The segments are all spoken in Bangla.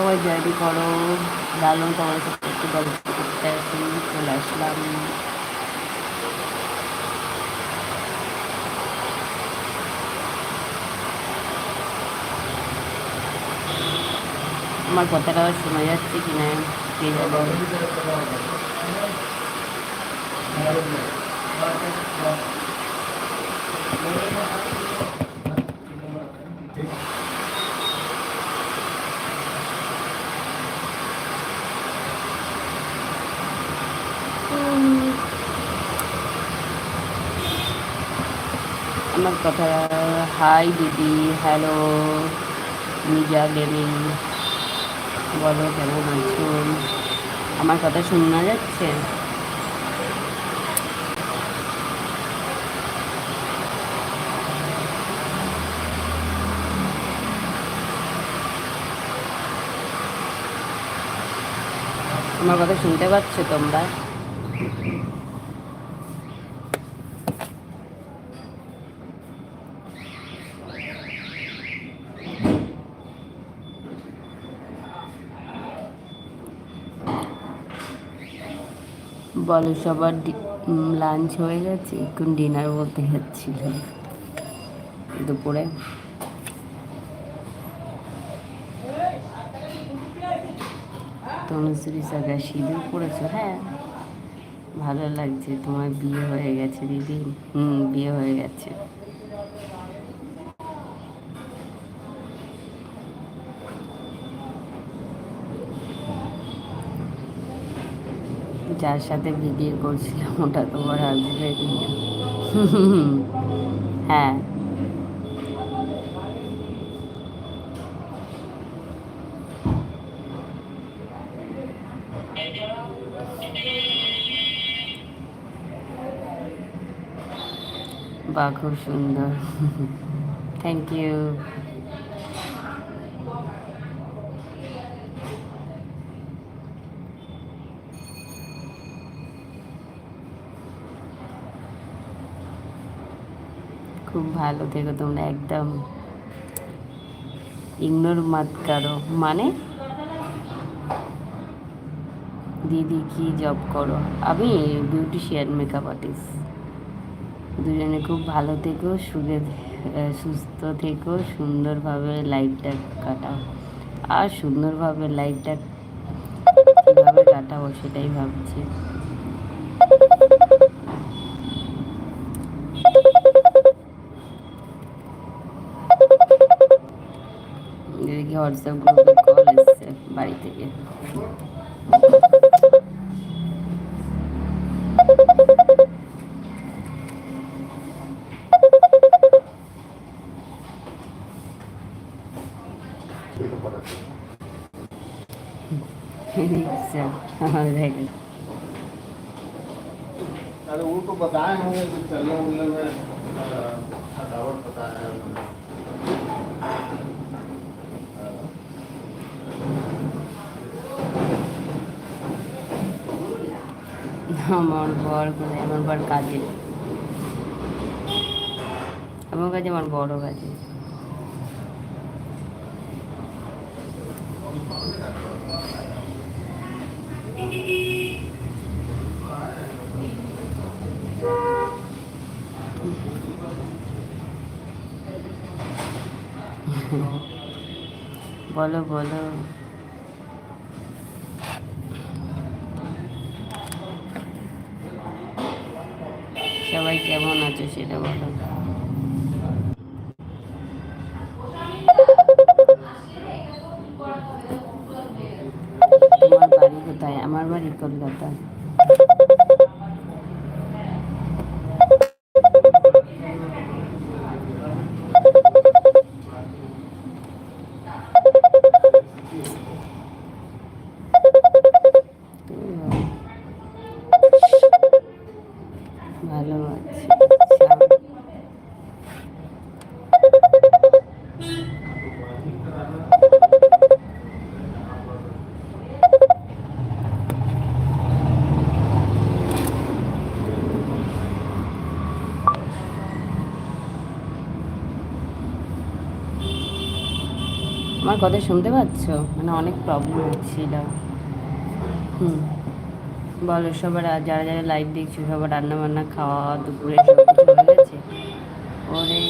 সবাই জয়দি করো। দারুণ তোমার সাথে একটু গল্প করতে আসি, চলে আসলাম। আমার কথাটা শোনা যাচ্ছে কি না কে যাব আমার কথা, হাই দিদি, হ্যালো নিজা গেমিং বলো কেমন আছো? আমার কথা শোনা যাচ্ছে? আমার কথা শুনতে পাচ্ছ তোমরা? বলো, সবার লাঞ্চ হয়ে গেছে। এখন ডিনার বলতে যাচ্ছিল। দুপুরে। তনুশ্রী সাগা সিঁদুর পড়েছো? হ্যাঁ। ভালো লাগছে, তোমার বিয়ে হয়ে গেছে, দিদি। হুম, বিয়ে হয়ে গেছে। যার সাথে ভিডিও করছিলাম ওটা তো তোমার হাজবেন্ড হ্যাঁ। বা খুব সুন্দর। থ্যাংক ইউ খুব ভালো থেকো তোমরা, একদম ইগনোর মাত কারও। মানে দিদি কি জব করো? আমি বিউটিশিয়ান মেকআপ আর্টিস্ট দুজনে খুব ভালো থেকো সুখে সুস্থ থেকো, সুন্দরভাবে লাইফটা কাটাও। আর সুন্দরভাবে লাইফটা কীভাবে কাটাবো সেটাই ভাবছি। হোয়াটসঅ্যাপ গ্রুপে কল এসছে বাড়ি থেকে देख अरे वो तो बताए होंगे कि चलने उलने में अ, थकावट पता है আমার বর কোথায় আমার বর কাজে। আমার কাছে আমার বড় কাজে। বলো বলো। সবাই কেমন আছে সেটা বলো। বাড়ি কোথায়? আমার বাড়ি কলকাতা। আমার কথা শুনতে পাচ্ছ? মানে অনেক প্রবলেম হচ্ছিল। হুম। বলো, সবার যারা যারা লাইভ দেখছ, সবার রান্না বান্না খাওয়া, দুপুরে ওরে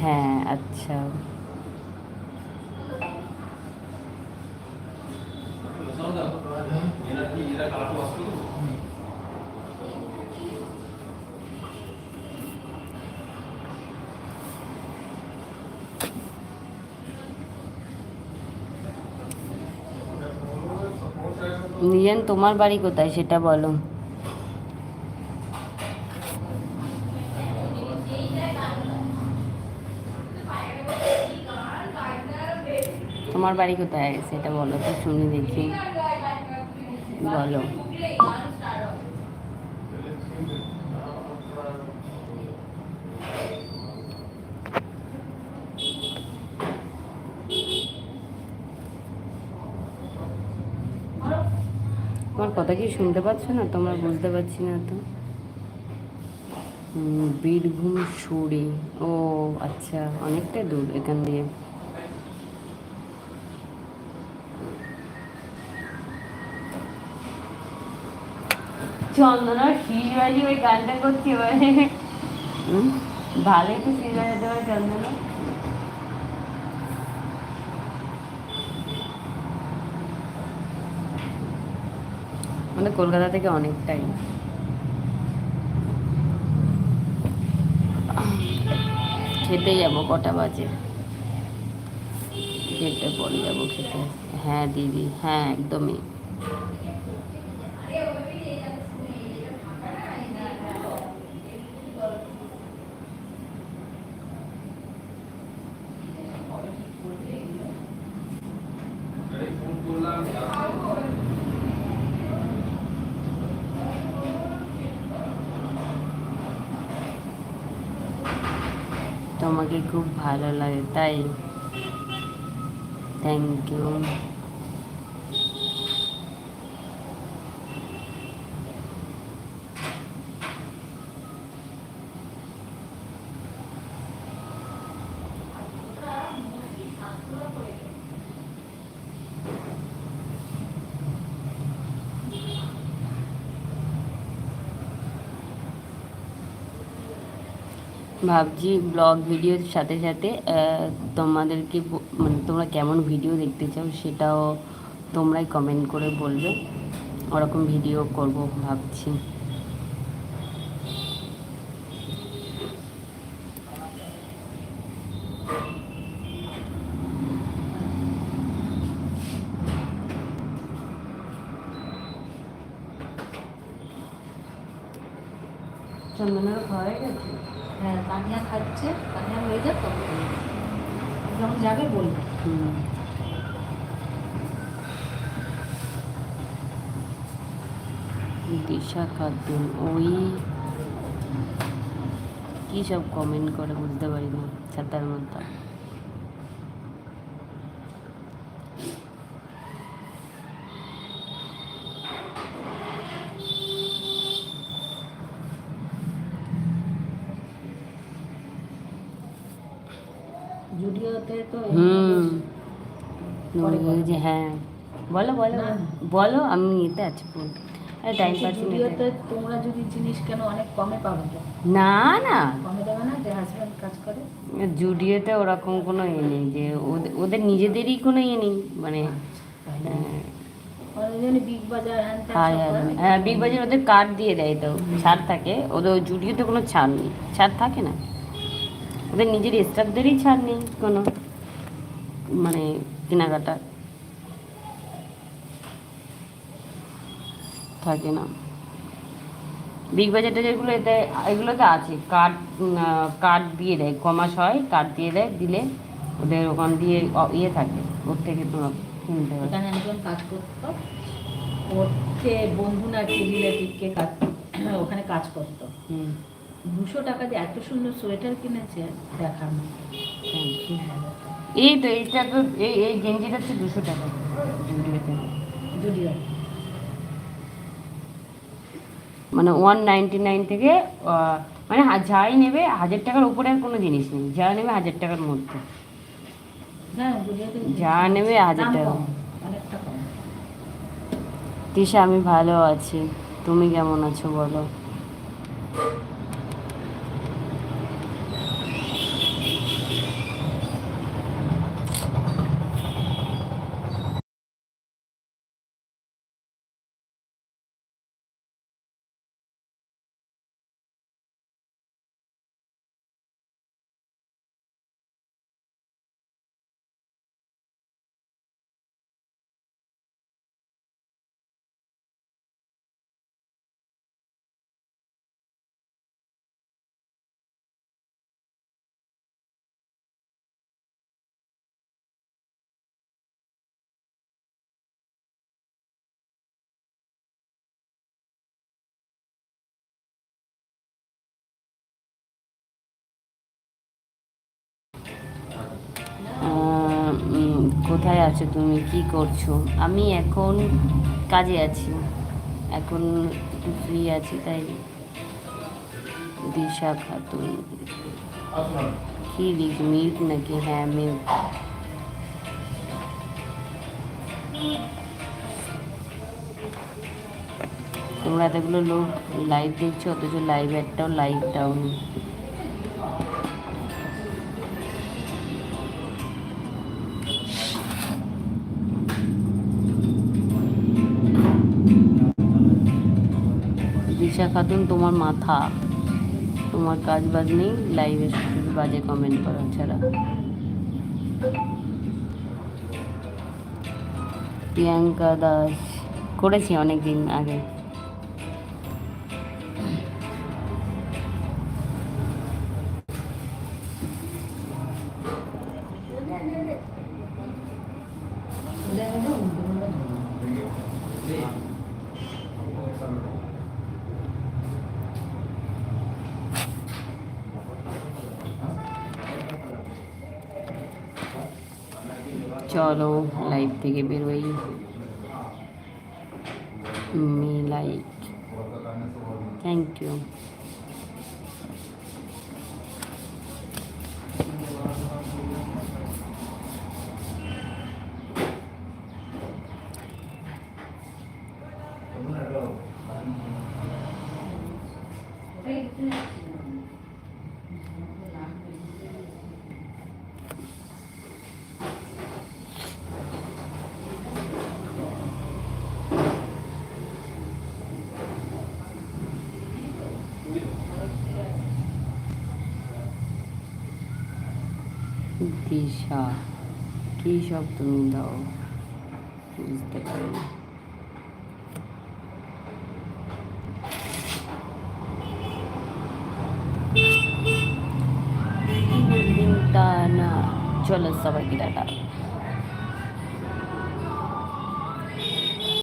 হ্যাঁ আচ্ছা। নিজান তোমার বাড়ি কোথায় সেটা বলো। তোমার বাড়ি কোথায় সেটা বলো তো শুনে দেখি। বলো। তোমার কথা কি শুনতে পাচ্ছ না? তোমরা বুঝতে পারছি না তো। বীরভূম সুরি ও আচ্ছা অনেকটা দূর এখান দিয়ে। চন্দনা শীষ বাজি ওই গানটা করছি এবারে। ভালোই তো শীষ বাজাতে পারে চন্দনা। আমাদের কলকাতা থেকে অনেকটাই খেতে যাব, কটা বাজে? খেতে পরে যাব খেতে। হ্যাঁ দিদি হ্যাঁ একদমই। খুব ভালো লাগে তাই? থ্যাংক ইউ ভাবছি ব্লগ ভিডিওর সাথে সাথে তোমাদেরকে মানে তোমরা কেমন ভিডিও দেখতে চাও সেটাও তোমরাই কমেন্ট করে বলবে। ওরকম ভিডিও করব ভাবছি। চন্দনের হয়ে গেছে। হ্যাঁ তানিয়া খাচ্ছে। তানিয়া হয়ে যাক তখন যখন যাবে বলবে। দিশা খাতুন ওই কী সব কমেন্ট করে বুঝতে পারি না ছাতার মধ্যে? তো হুম। যে হ্যাঁ। বলো বলো বলো আমি এতে আছি আরে টাইম পাচ্ছি না তোমরা যদি জিনিস কেন অনেক কমে পাবে? না না। কমে দেবে না যে হাজব্যান্ড কাজ করে? জুডিওতে ওরকম কোনো ইয়ে নেই যে ওদের- নিজেদেরই কোনো ইয়ে নেই। মানে হ্যাঁ, ওই জন্য বিগ বাজার হ্যাঁ হ্যাঁ করে। হ্যাঁ বিগ বাজার ওদের কার্ড দিয়ে দেয় তো। ছাড় থাকে। ওদের জুডিওতে কোনো ছাড় নেই। ছাড় থাকে না? ওদের নিজের স্টাফদেরই ছাড় নেই কোনো মানে কেনাকাটা থাকে না। বিগ বাজারটা যেগুলো এতে এগুলোতে আছে। কার্ড কার্ড দিয়ে দেয়। কমাস হয় কার্ড দিয়ে দেয় দিলে ওদের ওখান দিয়ে ইয়ে থাকে। ওর থেকে তোমরা কিনতে হবে এখানে একজন কাজ করতো। ওর বন্ধু না রিলেটিভকে কাজ ওখানে কাজ করতো। হুম। দুশো টাকা দিয়ে এত সুন্দর সোয়েটার কিনেছে দেখার মতো। ভালো। এই তো এইটা তো এই এই গেঞ্জিটা হচ্ছে দুশো টাকা জুডিওতে। জুডিও মানে ওয়ান নাইনটি নাইন থেকে মানে যাই নেবে হাজার টাকার উপরে আর কোনো জিনিস নেই। যা নেবে হাজার টাকার মধ্যে। হ্যাঁ যা নেবে হাজার টাকা। তিশা আমি ভালো আছি। তুমি কেমন আছো বলো? কোথায় আছো তুমি? কি করছ? আমি এখন কাজে আছি। এখন একটু ফ্রি আছি, তাই দিশা খাতুন। কি লিখ মিল্ক নাকি? হ্যাঁ মিল্ক। তোমরা এতগুলো লোক লাইভ দেখছ, অথচ লাইভ একটাও লাইভ ডাউন দিশা খাতুন, তোমার মাথা। তোমার কাজ বাজ নেই লাইভে বাজে কমেন্ট করা ছাড়া। প্রিয়াঙ্কা দাস, করেছি অনেক দিন আগে। চলো লাইভ থেকে বেরোই। Me like thank you Disha কী সব তুমি দাও? বুঝতে পারি না। চলো